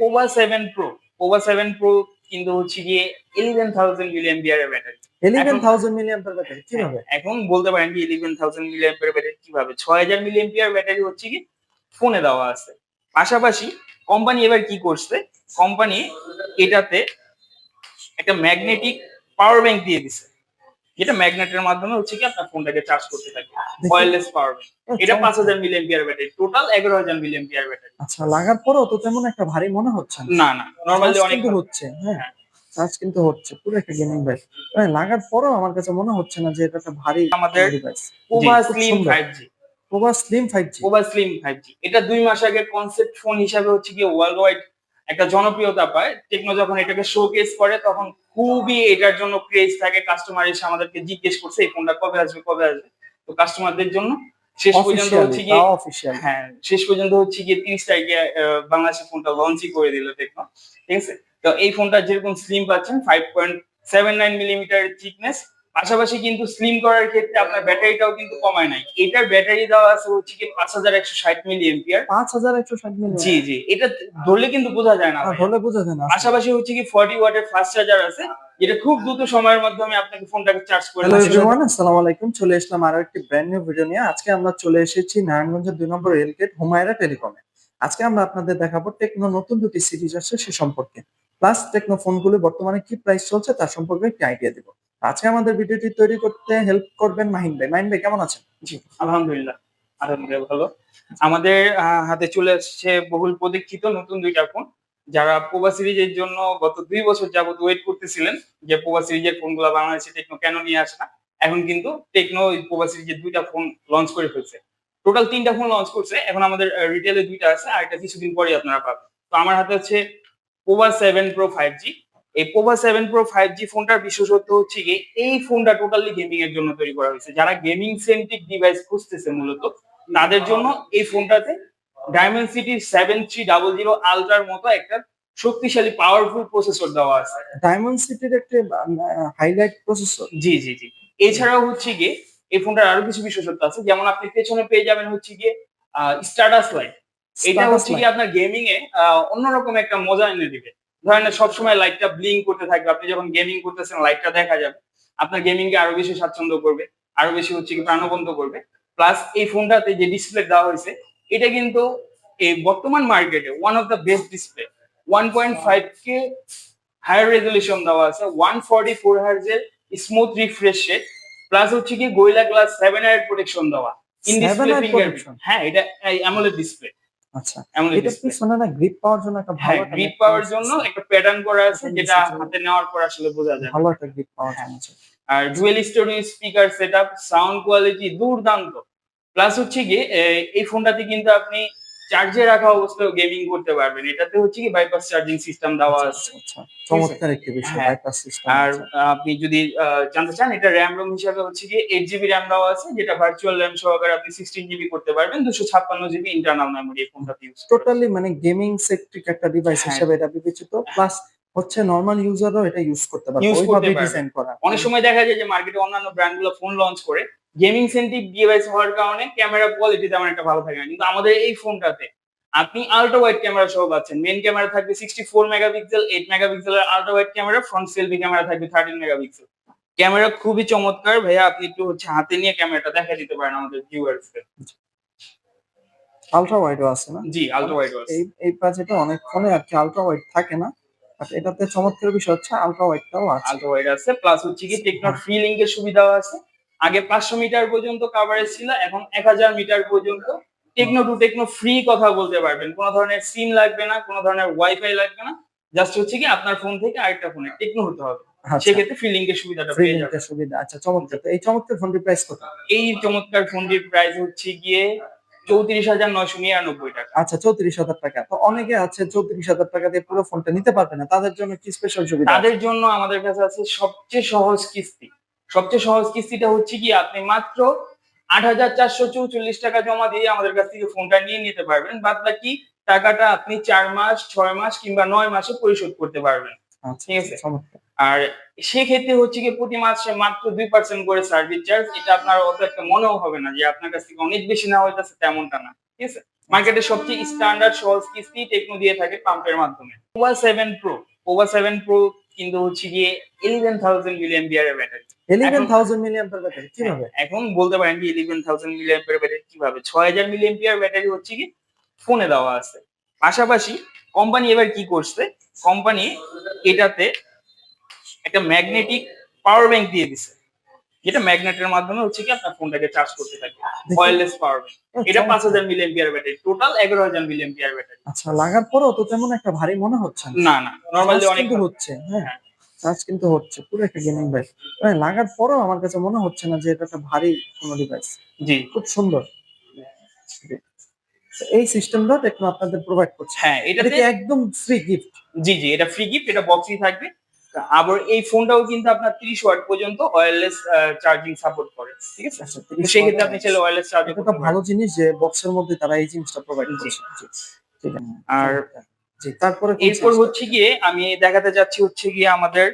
Pova seven pro Pova seven pro কিন্তু হচ্ছে গিয়ে eleven thousand million বিয়ারের battery eleven thousand million battery কীভাবে? এখন বলতে পারেন যে ইলেভেন থাউজেন্ড মিলিয়ন ব্যাটারি কীভাবে? ছয় হাজার মিলিয়ন ব্যাটারি হচ্ছে কি ফোনে দেওয়া আছে। পাশাপাশি কোম্পানি এবার কি করছে? কোম্পানি এটাতে একটা ম্যাগনেটিক পাওয়ার ব্যাংক দিয়ে দিছে। যেটা ম্যাগনেটের মাধ্যমে হচ্ছে কি আপনার ফোনটাকে চার্জ করতে থাকে। ওয়্যারলেস পাওয়ার ব্যাংক এটা পাঁচ হাজার মিলিয়ন পিয়ার ব্যাটারি টোটাল এগারো হাজার মিলিয়ন পিয়ার ব্যাটারি আচ্ছা লাগার পরেও তো তেমন একটা ভারী মনে হচ্ছে না? না না নর্মালি অনেক হচ্ছে হ্যাঁ। চার্জ কিন্তু হচ্ছে পুরো একটা গেমিং বাইক মানে লাগার পরেও আমার কাছে মনে হচ্ছে না যে এটা একটা ভারী আমাদের ডিভাইস খুব স্লিম সুন্দর। Five G Pova slim five G Pova slim five G এটা দুই মাস আগে কনসেপ্ট ফোন হিসাবে হচ্ছে কি ওয়ার্ল্ড ওয়াইড একটা জনপ্রিয়তা পায়। টেকনো যখন এটাকে শোকেস করে তখন খুবই এটার জন্য ক্রেজ থাকে। কাস্টমার এসে আমাদেরকে জিজ্ঞেস করছে এই ফোনটা কবে আসবে কবে আসবে? তো কাস্টমারদের জন্য শেষ পর্যন্ত হচ্ছে গিয়ে হ্যাঁ শেষ পর্যন্ত হচ্ছে গিয়ে তিরিশ তারিখে আহ, বাংলাদেশে ফোনটা লঞ্চই করে দিল টেকনো ঠিক আছে? তো এই ফোনটা যেরকম স্লিম পাচ্ছেন five point seven nine millimetre thickness পাশাপাশি কিন্তু স্লিম করার ক্ষেত্রে আপনার ব্যাটারিটাও কিন্তু কমায় নাই। এটার ব্যাটারি দেওয়া আছে হচ্ছে কি পাঁচ হাজার একশো ষাট মিলি এম্পিয়ার পাঁচ হাজার একশো ষাট মিলিয়ন জি জি এটা ধরলে কিন্তু বোঝা যায় না ভাই। ধরলে বোঝা যায় না। পাশাপাশি হচ্ছে কি ফর্টি ওয়াটের ফাস্ট চার্জার আছে যেটা খুব দ্রুত সময়ের মাধ্যমে আপনাকে ফোনটাকে চার্জ করে হ্যালো। এভরিওয়ান আসসালামু আলাইকুম। চলে আসলাম আরও একটি ব্র্যান্ড নিউ ভিডিও নিয়ে। আজকে আমরা চলে এসেছি নারায়ণগঞ্জের দুই নম্বর রেলগেট হুমায়রা টেলিকমে। আজকে আমরা আপনাদের দেখাবো টেকনো নতুন দুটি সিরিজ আসছে সে সম্পর্কে। প্লাস টেকনো ফোনগুলো বর্তমানে কি প্রাইস চলছে তার সম্পর্কে একটি আইডিয়া দিব। আজকে আমাদের ভিডিওটি তৈরি করতে হেল্প করবেন মাহিন ভাই। মাহিন ভাই, কেমন আছেন? জি, আলহামদুলিল্লাহ। আলহামদুলিল্লাহ ভালো। আমাদের হাতে চলে আসছে বহুল প্রতীক্ষিত নতুন দুইটা ফোন যারা পোবা সিরিজের জন্য গত দুই বছর যাবত ওয়েট করতেছিলেন যে পোবা সিরিজের ফোনগুলো বাংলাদেশে টেকনো কেন নিয়ে আসে না, এখন কিন্তু টেকনো পোবা সিরিজের দুইটা ফোন লঞ্চ করে ফেলছে। টোটাল তিনটা ফোন লঞ্চ করছে। এখন আমাদের রিটেলে দুইটা আছে আর এটা কিছুদিন পরেই আপনারা পাবেন। তো আমার হাতে হচ্ছে Pova seven pro five G এই Pova seven pro five G ফোনটার বিশেষত্ব হচ্ছে কি এই ফোনটা টোটালি গেমিং এর জন্য তৈরি করা হয়েছে। যারা গেমিং সেন্ট্রিক ডিভাইস খুঁজতেছে মূলত তাদের জন্য এই ফোনটাতে Dimensity seven three double zero আলট্রার মতো একটা শক্তিশালী পাওয়ারফুল প্রসেসর দেওয়া আছে। ডায়মন্ড একটি হাইলাইট প্রসেসর জি জি জি। এছাড়াও হচ্ছে গিয়ে এই ফোনটার আরও কিছু বিশেষত্ব আছে। যেমন আপনি পেছনে পেয়ে যাবেন হচ্ছে গিয়ে স্টার্টাস লাইট এটা হচ্ছে কি আপনার গেমিং এ অন্যরকম একটা মজা এনে দিবে। ধরেন সবসময় লাইটটা ব্লিং করতে থাকবে। আপনি যখন গেমিং করতেছেন লাইটটা দেখা যাবে। আপনার গেমিং কে আরও বেশি স্বাচ্ছন্দ্য করবে আরও বেশি হচ্ছে কি প্রাণবন্ত করবে। প্লাস এই ফোনটাতে যে ডিসপ্লে দেওয়া হয়েছে এটা কিন্তু এই বর্তমান মার্কেটে one of the best display one point five K higher resolution দেওয়া আছে ওয়ান ফর্টি ফোর হার্জের স্মুথ রিফ্রেশ রেট প্লাস হচ্ছে কি গোয়েলা গ্লাস সেভেন আয়ার প্রোটেকশন দেওয়া। ইন 7 ডিসপ্লে hour ফিঙ্গার হ্যাঁ এটা অ্যামোলেড ডিসপ্লে আচ্ছা। এটা কি শোনা না গ্রিপ পাওয়ার জন্য একটা হ্যাঁ ভালো গ্রিপ পাওয়ার জন্য একটা প্যাটার্ন করা আছে যেটা হাতে নেওয়ার পর আসলে বোঝা যায় ভালো একটা গ্রিপ পাওয়ার হ্যাঁ। জন্য আছে। আর dual stereo speaker setup sound quality দুর্দান্ত। প্লাস হচ্ছে কি এই ফোনটাতে কিন্তু আপনি চার্জে রাখা অবস্থায় গেমিং করতে পারবেন। এটাতে হচ্ছে কি বাইপাস চার্জিং সিস্টেম দেওয়া আছে। আচ্ছা চমৎকার একটি বিষয় হ্যাঁ। বাইপাস সিস্টেম আর আপনি যদি জানতে চান এটা র্যাম রোম হিসাবে হচ্ছে কি এইট জিবি র্যাম দেওয়া আছে যেটা ভার্চুয়াল র্যাম সহকারে আপনি সিক্সটিন জিবি করতে পারবেন দুশো ছাপ্পান্ন জিবি ইন্টারনাল মেমোরি ফোনটাতে ইউজ টোটালি মানে গেমিং সেক্টরিক একটা ডিভাইস হ্যাঁ। হিসেবে এটা বিবেচিত প্লাস হচ্ছে নরমাল ইউজারও এটা ইউজ করতে পারবে ওইভাবে ডিজাইন করা। অনেক সময় দেখা যায় যে মার্কেটে অন্যান্য ব্র্যান্ডগুলো ফোন লঞ্চ করে গেমিং সেন্ট্রিক ডিভাইস হওয়ার কারণে ক্যামেরা কোয়ালিটি তেমন একটা ভালো থাকে না। কিন্তু আমাদের এই ফোনটাতে আপনি আল্ট্রা ওয়াইড ক্যামেরা সহ পাচ্ছেন। মেন ক্যামেরা থাকবে সিক্সটি ফোর মেগাপিক্সেল এইট মেগাপিক্সেলের ultra wide camera front selfie camera থাকবে থার্টিন মেগাপিক্সেল ক্যামেরা খুবই চমৎকার। ভাইয়া আপনি একটু হচ্ছে হাতে নিয়ে ক্যামেরাটা দেখা দিতে পারেন আমাদের ভিউয়ার্স আলট্রা ওয়াইডও আছে না? জি আল্ট্রা ওয়াইড এই এই বাজেটে অনেক ফোনে আর কি আলট্রা ওয়াইড থাকে না। বাট এটাতে চমৎকার বিষয় হচ্ছে আলট্রা ওয়াইডটাও আছে। আল্ট্রা ওয়াইড আছে। প্লাস হচ্ছে কি টেকনো ফ্রি লিঙ্কের সুবিধাও আছে। আগে পাঁচশো মিটার পর্যন্ত কাভারেজ ছিল এখন এক হাজার মিটার পর্যন্ত। টেকনো টু টেকনো ফ্রি কথা বলতে পারবেন। কোনো ধরনের সিম লাগবে না কোনো ধরনের ওয়াইফাই লাগবে না। জাস্ট হচ্ছে কি আপনার ফোন থেকে আরেকটা ফোনে টেকনো হতে হবে। আচ্ছা। সেক্ষেত্রে ফ্রি লিঙ্কের সুবিধাটা পেয়ে যাবেন। সুবিধা আচ্ছা চমৎকার। তো এই চমৎকার ফোনটির প্রাইস কত? এই চমৎকার ফোনটির প্রাইস হচ্ছে গিয়ে চৌত্রিশ হাজার নয়শো নিরানব্বই টাকা। আচ্ছা চৌত্রিশ হাজার টাকা। তো অনেকে আছে চৌত্রিশ হাজার টাকা দিয়ে পুরো ফোনটা নিতে পারবে না। তাদের জন্য কি স্পেশাল সুবিধা? তাদের জন্য আমাদের কাছে আছে সবচেয়ে সহজ কিস্তি। সবচেয়ে সহজ কিস্তিটা হচ্ছে কি আপনি মাত্র আট হাজার চারশো চৌচল্লিশ টাকা জমা দিয়ে আমাদের কাছ থেকে ফোনটা নিয়ে নিতে পারবেন। বাদ বাকি টাকাটা আপনি চার মাস ছয় মাস কিংবা নয় মাসে পরিশোধ করতে পারবেন। আচ্ছা ঠিক আছে। আর সেক্ষেত্রে হচ্ছে কি প্রতি মাসে মাত্র দুই পার্সেন্ট করে সার্ভিস চার্জ এটা আপনার অত একটা মনেও হবে না যে আপনার কাছ থেকে অনেক বেশি নেওয়া হইতেছে তেমনটা না। ঠিক আছে? মার্কেটে সবচেয়ে স্ট্যান্ডার্ড সহজ কিস্তি টেকনো দিয়ে থাকে পাম্পের মাধ্যমে। Pova seven pro Pova seven pro কিন্তু হচ্ছে গিয়ে eleven thousand million বিয়ারের battery eleven thousand million battery কীভাবে? এখন বলতে পারেন যে ইলেভেন থাউজেন্ড মিলিয়ন ব্যাটারি কীভাবে? ছয় হাজার মিলিয়ন ব্যাটারি হচ্ছে কি ফোনে দেওয়া আছে। পাশাপাশি কোম্পানি এবার কি করছে কোম্পানি এটাতে একটা ম্যাগনেটিক পাওয়ার ব্যাংক দিয়ে দিছে। যেটা ম্যাগনেটের মাধ্যমে হচ্ছে কি আপনার ফোনটাকে চার্জ করতে থাকে। ওয়্যারলেস পাওয়ার ব্যাংক এটা পাঁচ হাজার মিলিয়ন পিয়ার ব্যাটারি টোটাল এগারো হাজার মিলিয়ন পিয়ার ব্যাটারি আচ্ছা লাগার পরও তো তেমন একটা ভারী মনে হচ্ছে না। না না নর্মালি অনেক হচ্ছে হ্যাঁ। হ্যাঁ। চার্জ কিন্তু হচ্ছে। পুরো একটা গেমিং ডিভাইস মানে লাগার পরও আমার কাছে মনে হচ্ছে না যে এটা একটা ভারী কোনো ডিভাইস জি। খুব সুন্দর। এই সিস্টেমটা টেকনো আপনাদের প্রোভাইড করছে। হ্যাঁ এটা কি একদম ফ্রি গিফট জি জি এটা ফ্রি গিফট এটা বক্সই থাকবে। আবার এই ফোনটাও কিন্তু আপনার তিরিশ ওয়াট পর্যন্ত ওয়্যারলেস চার্জিং সাপোর্ট করে। ঠিক আছে? আচ্ছা তো সেক্ষেত্রে আপনি চাইলে ওয়্যারলেস চার্জিং এটা ভালো জিনিস যে বক্সের মধ্যে তারা এই জিনিসটা প্রোভাইড। করছে। ঠিক আছে আর জি তারপরে এরপর হচ্ছে গিয়ে আমি দেখাতে যাচ্ছি হচ্ছে গিয়ে আমাদের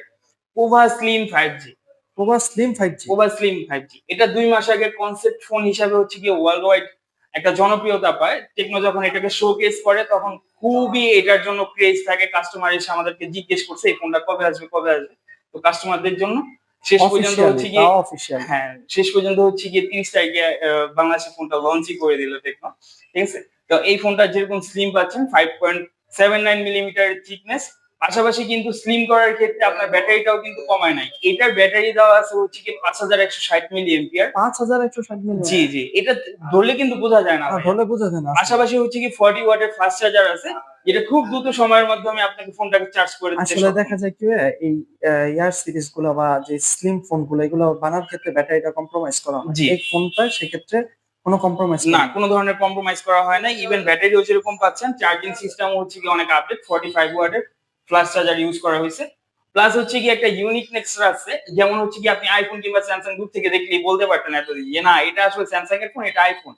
Pova slim five G Pova slim five G Pova slim five G এটা দুই মাস আগে কনসেপ্ট ফোন হিসাবে হচ্ছে গিয়ে ওয়ার্ল্ড ওয়াইড একটা জনপ্রিয়তা পায়। টেকনো যখন এটাকে শোকেস করে তখন খুবই এটার জন্য ক্রেজ থাকে। কাস্টমার এসে আমাদেরকে জিজ্ঞেস করছে এই ফোনটা কবে আসবে কবে আসবে? তো কাস্টমারদের জন্য শেষ পর্যন্ত হচ্ছে গিয়ে হ্যাঁ শেষ পর্যন্ত হচ্ছে গিয়ে তিরিশ তারিখে বাংলাদেশে ফোনটা লঞ্চই করে দিল টেকনো ঠিক আছে? তো এই ফোনটা যেরকম স্লিম পাচ্ছেন five point seven nine millimetre thickness পাশাপাশি কিন্তু স্লিম করার ক্ষেত্রে আপনার ব্যাটারিটাও কিন্তু কমায় নাই। এটার ব্যাটারি দেওয়া আছে হচ্ছে কি পাঁচ হাজার একশো ষাট মিলি এম্পিয়ার পাঁচ হাজার একশো ষাট মিলিয়ন জি জি এটা ধরলে কিন্তু বোঝা যায় না ভাই। ধরলে বোঝা যায় না। পাশাপাশি হচ্ছে কি ফর্টি ওয়াটের ফাস্ট চার্জার আছে যেটা খুব দ্রুত সময়ের মাধ্যমে আপনাকে ফোনটাকে চার্জ করে দিতে আসলে দেখা যায় কি এই ইয়ার সিরিজগুলো বা যে স্লিম ফোনগুলো এগুলো বানার ক্ষেত্রে ব্যাটারিটা কম্প্রোমাইজ করা হয় এই ফোনটা সেক্ষেত্রে কোনো কম্প্রোমাইজ না কোনো ধরনের কম্প্রোমাইজ করা হয় না ইভেন ব্যাটারিও যেরকম পাচ্ছেন চার্জিং সিস্টেম হচ্ছে কি অনেক আপডেট ফর্টি ফাইভ ওয়াটের চার্জার ইউজ করা হয়েছে। প্লাস হচ্ছে কি একটা ইউনিকনেস আছে যেমন হচ্ছে কি আপনি আইফোন কিংবা স্যামসাং দূর থেকে দেখলেই বলতে পারতেন এতদিন যে না এটা আসলে স্যামসাং এর ফোন এটা আইফোন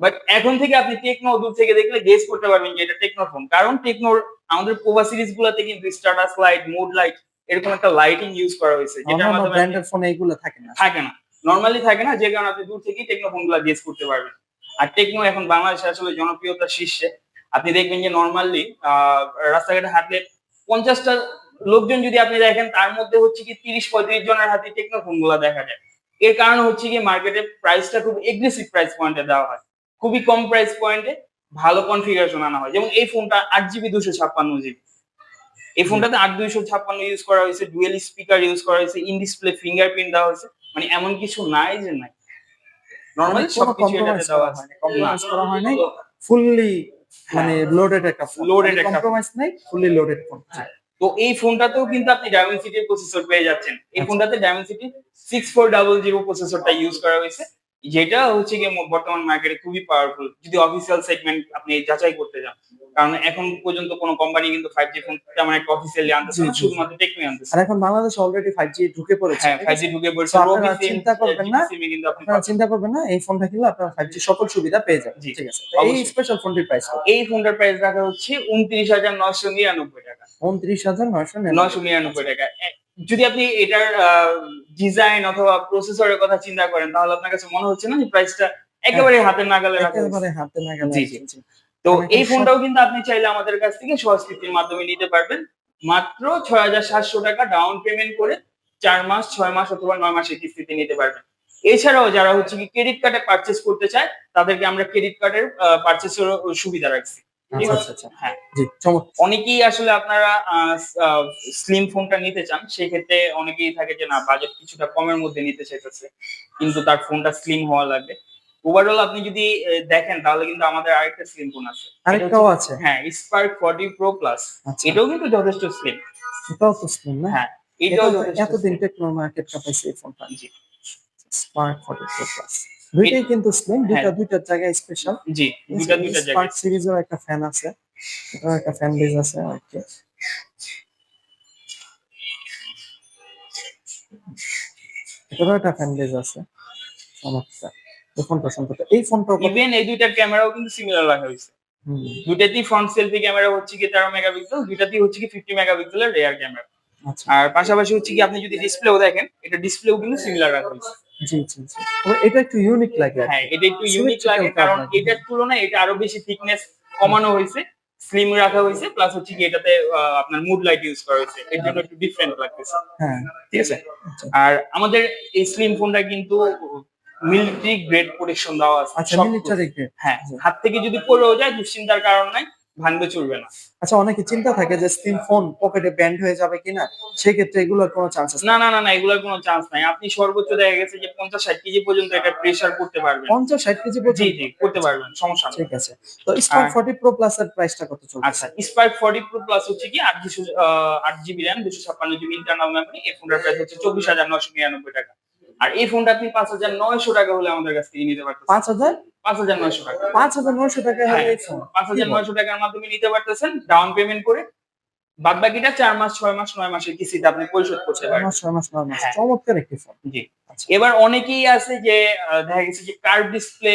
বাট এখন থেকে আপনি টেকনো দূর থেকে দেখলে গেস করতে পারবেন যে এটা টেকনো ফোন কারণ টেকনোর আমাদের পোভা সিরিজ গুলোতে কিন্তু স্ট্যাটাস লাইট মুড লাইট এরকম একটা লাইটিং ইউজ করা হয়েছে অন্যান্য মাধ্যমে ব্র্যান্ডের ফোনে এগুলো থাকে না। থাকে না। নর্মালি থাকে না, যে কারণে আপনি দূর থেকেই টেকনো ফোনগুলো গেস করতে পারবেন। আর টেকনো এখন বাংলাদেশে আসলে জনপ্রিয়তার শীর্ষে। আপনি দেখবেন যে নর্মালি রাস্তাঘাটে হাঁটলে পঞ্চাশটা লোকজন যদি আপনি দেখেন, তার মধ্যে হচ্ছে কি তিরিশ পঁয়ত্রিশ জনের হাতে টেকনো ফোনগুলো দেখা যায়। এর কারণ হচ্ছে কি মার্কেটে প্রাইসটা খুব এগ্রেসিভ প্রাইস পয়েন্টে দেওয়া হয়। খুবই কম প্রাইস পয়েন্টে ভালো কনফিগারেশন আনা হয়। যেমন এই ফোনটা আট জিবি দুশো ছাপ্পান্ন জিবি এই ফোনটাতে আট দুইশো ছাপ্পান্ন ইউজ করা হয়েছে ডুয়েল স্পিকার ইউজ করা হয়েছে ইন ডিসপ্লে ফিঙ্গারপ্রিন্ট দেওয়া হয়েছে। মানে এমন কিছু নাই যে নাই। নরমালি সব কিছু সবকিছু এটাতে দেওয়া হয়। আছে কম্প্রোমাইজ করা হয়। নাই। ফুললি মানে লোডেড একটা ফোন লোডেড একটা কম্প্রোমাইজ নাই ফুললি লোডেড ফোন তো এই ফোনটাতেও কিন্তু আপনি ডায়মেনসিটির প্রসেসর পেয়ে যাচ্ছেন। এই। ফোনটাতে Dimensity six four double zero প্রসেসরটা use করা হয়েছে। যেটা হচ্ছে গিয়ে ম- বর্তমান মার্কেটে খুবই পাওয়ারফুল যদি অফিসিয়াল সেগমেন্ট আপনি যাচাই করতে যান কারণ এখন পর্যন্ত কোনো কোম্পানি কিন্তু ফাইভ জি ফোন তেমন একটা অফিসিয়ালি আনতেছে না শুধুমাত্র টেকনোই আনতেছে আর এখন বাংলাদেশ অলরেডি ফাইভ জি ঢুকে পড়েছে। হ্যাঁ ফাইভ জি ঢুকে পড়েছে। আপনারা চিন্তা করবেন না। আপনারা চিন্তা করবেন না এই ফোনটা কিনলে আপনারা ফাইভ জি। সকল সুবিধা পেয়ে যাবেন। ঠিক আছে। এই স্পেশাল ফোনটির প্রাইস এই ফোনটার প্রাইস রাখা হচ্ছে উনত্রিশ হাজার নয়শো নিরানব্বই টাকা। উনত্রিশ হাজার নয়শো নয়শো নিরানব্বই টাকা। যদি আপনি এটার ডিজাইন অথবা প্রসেসরের কথা চিন্তা করেন তাহলে আপনার কাছে মনে হচ্ছে না যে প্রাইসটা একেবারে হাতের নাগালে রাখা হয়েছে। একেবারে হাতে না গেলে জি, জি। তো এই ফোনটাও কিন্তু আপনি চাইলে আমাদের কাছ থেকে সহজ কিস্তির মাধ্যমে নিতে পারবেন মাত্র ছয় হাজার সাতশো টাকা ডাউন পেমেন্ট করে চার মাস ছয় মাস অথবা নয় মাসের কিস্তিতে নিতে পারবেন এছাড়াও যারা হচ্ছে কি ক্রেডিট কার্ডে পারচেস করতে চায় তাদেরকে আমরা ক্রেডিট কার্ডের পারচেসের সুবিধা রাখছি আচ্ছা? আচ্ছা আচ্ছা। হ্যাঁ। অনেকেই আসলে আপনারা স্লিম ফোনটা নিতে চান সেক্ষেত্রে অনেকেই থাকে যে না বাজেট কিছুটা কমের মধ্যে নিতে চাইতেছে। কিন্তু তার ফোনটা স্লিম হওয়া লাগবে ওভারঅল আপনি যদি দেখেন তাহলে কিন্তু আমাদের আরেকটা স্লিম ফোন আছে। আরেকটাও আছে? হ্যাঁ স্পার্ক ফর্টি প্রো প্লাস এটাও কিন্তু যথেষ্ট স্লিম এটাও তো স্লিম না? হ্যাঁ এটাও এতদিন। টেকনো মার্কেট কাপাইছে এই ফোনটা G. Spark forty four plus দুইটাই কিন্তু স্লিম দুইটা হ্যাঁ। দুইটার জায়গায় স্পেশাল জি দুটা স্পার্ক জায়গায়। সিরিজের একটা ফ্যান আছে। একটা ফ্যান বেজ আছে আর কি এটারও একটা ফ্যান বেজ আছে। চমৎকার। এই ফোনটা সম্পর্কে এই ফোনটা ইভেন এই দুইটার ক্যামেরাও কিন্তু সিমিলার রাখা হয়েছে। দুইটাতেই ফ্রন্ট সেলফি ক্যামেরা হচ্ছে কি তেরো মেগাপিক্সেল দুইটাতেই হচ্ছে কি ফিফটি মেগাপিক্সেলের রেয়ার ক্যামেরা আচ্ছা। আর পাশাপাশি হচ্ছে কি আপনি যদি ডিসপ্লেও দেখেন এটা ডিসপ্লেও কিন্তু সিমিলার রাখা হয়েছে। জি জি জি। এটা একটু ইউনিক লাগে হ্যাঁ এটা একটু ইউনিক লাগে কারণ এটার তুলনায় এটা আরও বেশি থিকনেস কমানো হয়েছে স্লিম রাখা হয়েছে প্লাস হচ্ছে কি এটাতে আপনার মুড লাইট ইউজ করা হয়েছে। এর জন্য একটু ডিফারেন্ট লাগতেছে। হ্যাঁ। ঠিক আছে? আর আমাদের এই স্লিম ফোনটা কিন্তু মিলিটারি গ্রেড প্রোটেকশন দেওয়া আছে আচ্ছা মিলিটারি গ্রেড হ্যাঁ হাত থেকে যদি পড়েও যায় দুশ্চিন্তার কারণ নাই। ভাঙবে চলবে না। আচ্ছা অনেকে চিন্তা থাকে যে স্ক্রিন ফোন পকেটে ব্যান্ড হয়ে যাবে কিনা সেক্ষেত্রে এগুলোর কোনো চান্স আছে? না না না না এগুলোর কোনো চান্স নাই। আপনি সর্বোচ্চ দেখা গেছে যে পঞ্চাশ ষাট কেজি পর্যন্ত এটা প্রেসার করতে পারবেন। পঞ্চাশ ষাট কেজি পর্যন্ত? জি করতে পারবেন সমস্যা নেই। ঠিক আছে। তো আর- ফর্টি প্রো প্লাস এর প্রাইসটা কত চলছে? আচ্ছা স্পার্ক ফর্টি প্রো প্লাস হচ্ছে কি আট দুশো আট জিবি র্যাম দুশো ছাপ্পান্ন জিবি ইন্টারনাল মেমোরি এই ফোনটার প্রাইস হচ্ছে চব্বিশ হাজার নশো নিরানব্বই টাকা। আর এই ফোনটা আপনি পাঁচ হাজার নয়শো টাকা হলে আমাদের কাছ থেকে নিতে পারতেন পাঁচ হাজার? পাঁচ হাজার নয়শো টাকা। পাঁচ হাজার নয়শো টাকা হ্যাঁ, পাঁচ হাজার নয়শো টাকার মাধ্যমে নিতে পারতেছেন ডাউন পেমেন্ট করে। বাদ বাকিটা চার মাস ছয় মাস নয় মাসের কিস্তিতে আপনি পরিশোধ করতে পারেন মাস ছয় মাস নয় মাস। হ্যাঁ। চমৎকার একটি ফোন জি। আচ্ছা। এবার অনেকেই আছে যে দেখা গেছে যে কার্ভ ডিসপ্লে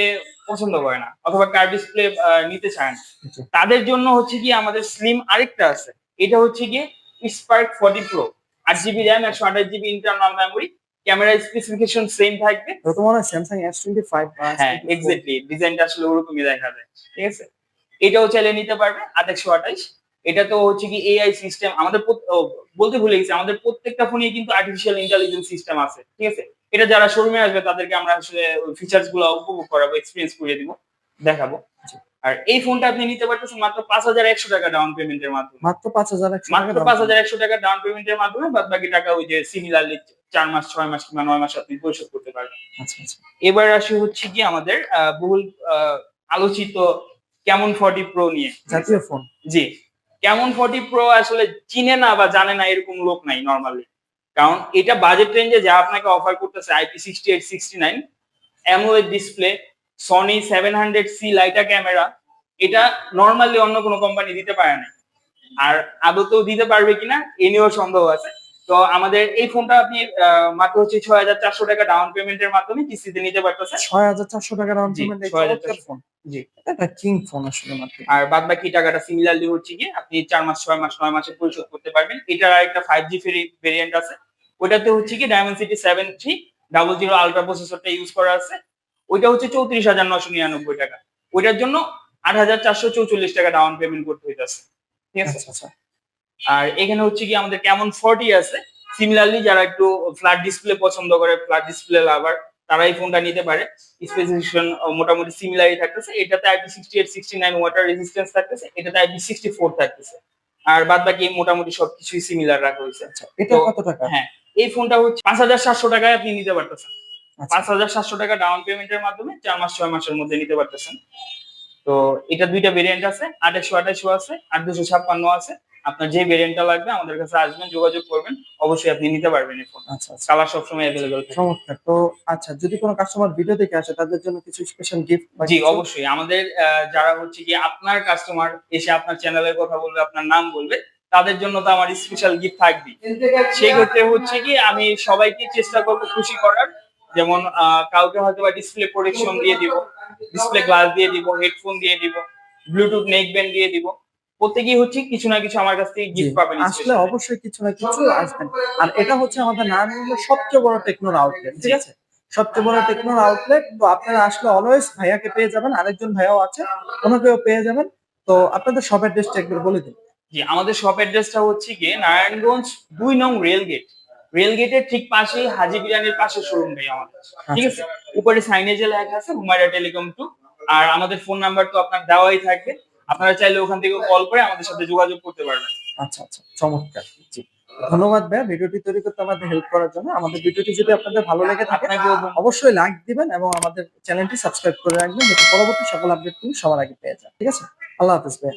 পছন্দ করে না অথবা কার্ভ ডিসপ্লে নিতে চায় না। তাদের জন্য হচ্ছে কি আমাদের স্লিম আরেকটা আছে। এটা হচ্ছে কি স্পার্ক ফর্টি প্রো আট জিবি র্যাম একশো আঠাশ GB internal memory camera specification same থাকবে। তো মনে হয় স্যামসাং এস টোয়েন্টি ফাইভ হ্যাঁ এক্স্যাক্টলি ডিজাইনটা আসলে ওরকমই দেখা যায় ঠিক আছে? এটাও চাইলে নিতে পারবে আট একশো আঠাইশ এটা তো হচ্ছে কি এআই সিস্টেম আমাদের বলতে ভুলে গেছি আমাদের প্রত্যেকটা ফোনে কিন্তু আর্টিফিশিয়াল ইন্টেলিজেন্স সিস্টেম আছে। ঠিক আছে? এটা যারা শোরুমে আসবে তাদেরকে আমরা আসলে ফিচার্সগুলো উপভোগ করাবো এক্সপিরিয়েন্স করে দিব দেখাবো। আর এই ফোনটা আপনি নিতে পারতেছেন মাত্র পাঁচ হাজার একশো টাকা ডাউন পেমেন্টের মাধ্যমে। মাত্র পাঁচ হাজার মাত্র। পাঁচ হাজার একশো টাকা ডাউন পেমেন্টের মাধ্যমে বাদ বাকি টাকা ওই যে সিমিলারলি চার মাস ছয় মাস কিংবা নয় মাস আপনি পরিশোধ করতে পারবেন। আচ্ছা আচ্ছা। এবার আসি হচ্ছে কি আমাদের বহুল আলোচিত কেমন ফর্টি প্রো নিয়ে। জাতীয় ফোন। জি। কেমন ফর্টি প্রো আসলে চিনে না বা জানে না এরকম লোক নাই নর্মালি কারণ এটা বাজেট রেঞ্জে যা আপনাকে অফার করতেছে IP sixty eight sixty nine AMOLED display Sony seven hundred C লাইটা camera এটা নর্মালি অন্য কোনো কোম্পানি দিতে পারে না আর আদতেও দিতে পারবে কিনা এ নিয়েও সন্দেহ আছে। তো আমাদের এই ফোনটা আপনি মাত্র হচ্ছে ছয় হাজার চারশো টাকা ডাউন পেমেন্টের মাধ্যমে কিস্তিতে নিতে পারতেছেন? ছয় হাজার চারশো টাকা ডাউন পেমেন্ট ফোন জি। এটা কিং ফোন আসলে মাত্র। আর বাদ বাকি টাকাটা সিমিলারলি হচ্ছে আপনি চার মাস ছয় মাস নয় মাসে পরিশোধ করতে পারবেন। এটার একটা ফাইভ জি ভেরিয়েন্ট আছে। ওটাতে হচ্ছে কি Dimensity seven three double zero ultra প্রসেসরটা use করা আছে। ওইটা হচ্ছে চৌত্রিশ হাজার নশো নিরানব্বই টাকা। ওইটার জন্য আট হাজার চারশো চৌচল্লিশ টাকা ডাউন পেমেন্ট করতে হইতেছে। ঠিক আছে? আচ্ছা আচ্ছা। আর এখানে হচ্ছে কি আমাদের কেমন ফর্টি আছে। সিমিলারলি যারা একটু ফ্ল্যাট ডিসপ্লে পছন্দ করে ফ্ল্যাট ডিসপ্লে লাভার তারা এই ফোনটা নিতে পারে। স্পেসিফিকেশন মোটামুটি সিমিলারই থাকতেছে। এটাতে IP sixty eight sixty nine water resistance থাকতেছে। এটাতে আইপি সিক্সটি ফোর থাকতেছে। আর বাদ বাকি মোটামুটি সবকিছুই সিমিলার রাখা হয়েছে। আচ্ছা এটা কত টাকা? হ্যাঁ এই ফোনটা হচ্ছে পাঁচ হাজার সাতশো টাকায় আপনি নিতে পারতেছেন। আচ্ছা। পাঁচ হাজার সাতশো টাকা ডাউন পেমেন্টের মাধ্যমে চার মাস ছয় মাসের মধ্যে নিতে পারতেছেন। তো এটা দুইটা ভেরিয়েন্ট আছে আঠাশশো আঠাশশো আছে আর দুশো ছাপ্পান্ন আছে। আপনার যে ভেরিয়েন্টটা লাগবে আমাদের কাছে আসবেন যোগাযোগ করবেন অবশ্যই আপনি নিতে পারবেন এই ফোন আচ্ছা আচ্ছা। কালার সবসময় অ্যাভেলেবেল থাকে। চমৎকার। তো আচ্ছা যদি কোনো কাস্টমার ভিডিও দেখে আসে তাদের জন্য কিছু স্পেশাল গিফট জি অবশ্যই। আমাদের যারা হচ্ছে কি আপনার কাস্টমার এসে আপনার চ্যানেলের কথা বলবে আপনার নাম বলবে তাদের জন্য তো আমার স্পেশাল গিফট থাকবে সেই ক্ষেত্রে হচ্ছে কি আমি সবাইকে চেষ্টা করব খুশি করার। যেমন কাউকে হয়তো বা ডিসপ্লে প্রোটেকশন দিয়ে দিব ডিসপ্লে গ্লাস দিয়ে দিব হেডফোন দিয়ে দিব ব্লুটুথ নেক ব্যান্ড দিয়ে দিব। প্রত্যেকেই হচ্ছে কিছু না কিছু আমার কাছ থেকে গিফট পাবেন আসলে অবশ্যই কিছু না কিছু আসবেন। আর এটা হচ্ছে আমাদের নারায়ণগঞ্জের সবচেয়ে বড় টেকনোর আউটলেট ঠিক আছে? সবচেয়ে বড় টেকনোর আউটলেট তো আপনারা আসলে অলওয়েজ ভাইয়াকে পেয়ে যাবেন আরেকজন ভাইয়াও আছে ওনাকেও পেয়ে যাবেন। তো আপনাদের সব অ্যাড্রেসটা একবার বলে দিন। জি আমাদের শপ অ্যাড্রেসটা হচ্ছে গিয়ে নারায়ণগঞ্জ দুই নং রেল গেট রেল গেটের ঠিক পাশেই হাজি বিরিয়ানির পাশে শোরুম নেই আমাদের ঠিক আছে? উপরে সাইনেজে লেখা আছে হুমায়রা টেলিকম টু। আর আমাদের ফোন নাম্বার তো আপনার দেওয়াই থাকবে। আপনারা চাইলে ওখান থেকে কল করে আমাদের সাথে যোগাযোগ করতে পারবেন। আচ্ছা আচ্ছা চমৎকার। জি। ধন্যবাদ ভাইয়া। ভিডিওটি তৈরি করতে আমাদের হেল্প করার জন্য। আমাদের ভিডিওটি যদি আপনাদের ভালো লেগে থাকে অবশ্যই লাইক দিবেন এবং আমাদের চ্যানেলটি সাবস্ক্রাইব করে রাখবেন। যাতে পরবর্তী সকল আপডেট তুমি সবার আগে পেয়ে যান। ঠিক আছে? আল্লাহ হাফেজ ভাইয়া।